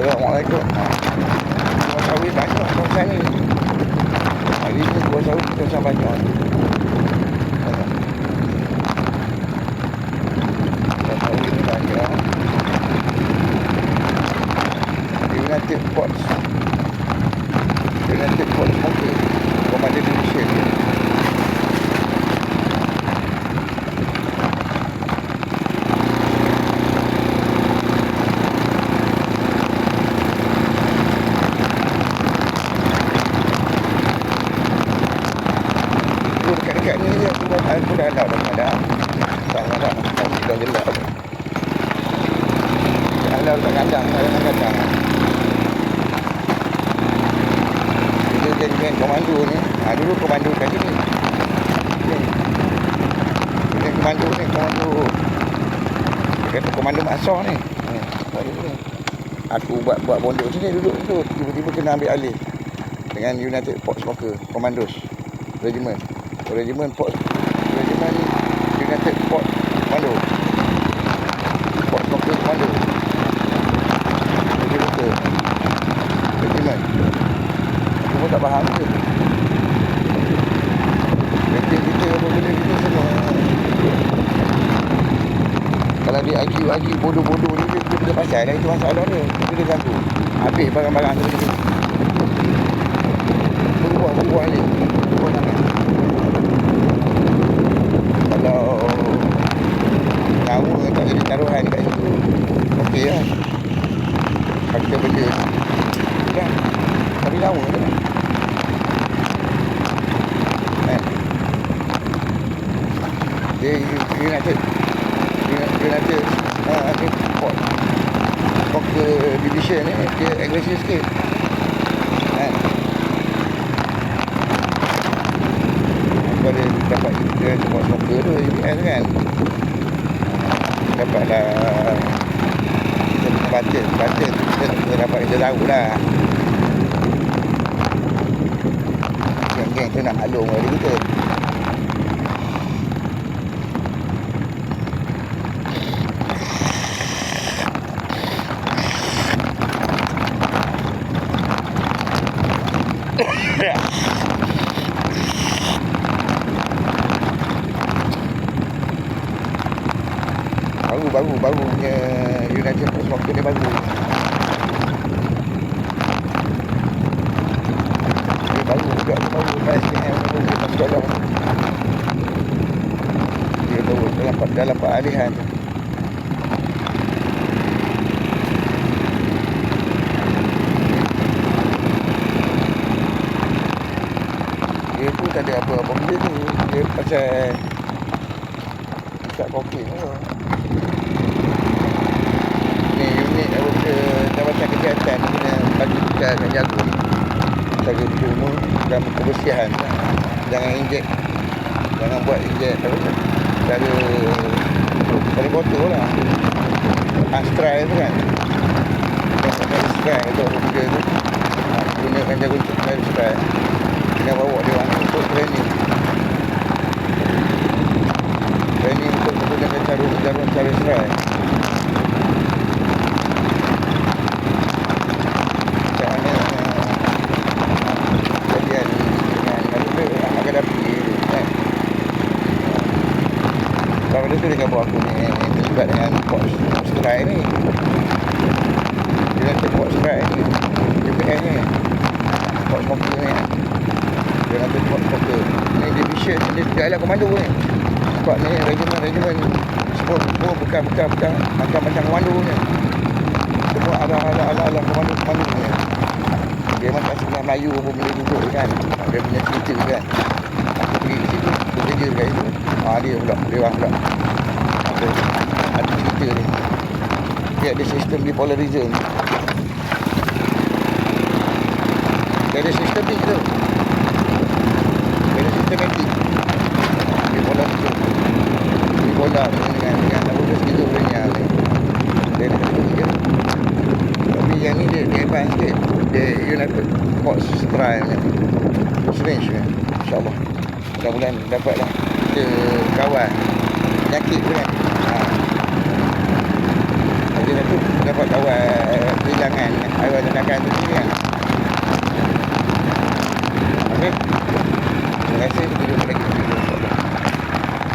Tengok mak rekod Kau kahwin banyak Kau kahwin Hari ni kau sao Kau banyak je aku dah dah ada dah ada. Tak ada tak dah gelap. Tak ada tak kandang, tak ada. Bila geng-geng komando ni, ha, dulu komando kat sini. Ni. Geng komando ni, komando. Dia kata komando Masar ni. Aku buat buat bondok sini duduk tu. Tiba-tiba kena ambil alih. Dengan United Port Smoker Commandos Regiment. Regiment Port Regiment United Port Commando. Port Smoker Commando. Regiment. Regiment. Aku pun tak faham ke. Rating kita apa benda kita semua. Kalau dia IQ IQ bodoh-bodoh ni dia dia pasal lah itu masalah dia. Dia dia ganggu. Habis barang-barang tu dia. Berbuah-berbuah ni. Berbuah sangat. Kalau Nyawa tak jadi taruhan kat situ Okey lah Harta benda Kan? Tapi nyawa tu kan? Kan Dia United United uh, Ni Port Poker Division ni Dia agresif sikit. Kan? Daripada dapat dia tempat smoker tu UPS kan? Dapatlah Batin kita, kita dapat kita tahu lah Geng-geng tu nak maklum pada kita Baru baru baru punya United Post Smoker ni baru Baru juga dia baru PSPM baru dia masuk dalam dalam, peralihan Dia tu tak ada apa-apa benda tu Dia pasal Buka kokin tu ni unit kesihatan ni kena bagi kita akan jaga jaga semua dan kebersihan. Jangan injek. Jangan buat injek. Apa tu cara cara botol lah. Astral tu kan? Astral untuk benda tu? Gunakan jaga untuk astral kena bawa dia orang untuk training. Training untuk menggunakan cara cara cara astral macam mana kejadian dengan apa tu akan dapat kan dia tu dia bawa aku ni terlibat dengan Port Strike ni? Dia nanti Port Strike ni DPS ni Port Smoker ni. Dia nanti Port Smoker ni division dia tidak ada komando ni. Sebab ni regiment-regiment semua semua bekas-bekas-bekas macam-macam komando ni. Semua arah-arah-arah komando-komando ni. Dia macam sebelah Melayu apa benda duduk kan. Dia punya cerita kan. Aku pergi ke situ bekerja kat situ ah, dia pula dia orang pula. Ada, ada cerita ni. Dia ada sistem bipolarism dia ada sistematik tu. Dia ada sistematik bipolarism bipolar dengan dengan apa tu skizofrenia ni dia ada satu je tapi yang ni dia, dia advance sikit. Dia United Sports Trial ni. Strange ni InsyaAllah Mudah-mudahan dapat lah Kita kawan. Penyakit tu kan? Ha. Jadi nanti dapat kawan Dia bilangan. Arwah tindakan tu kan? Okey. Terima kasih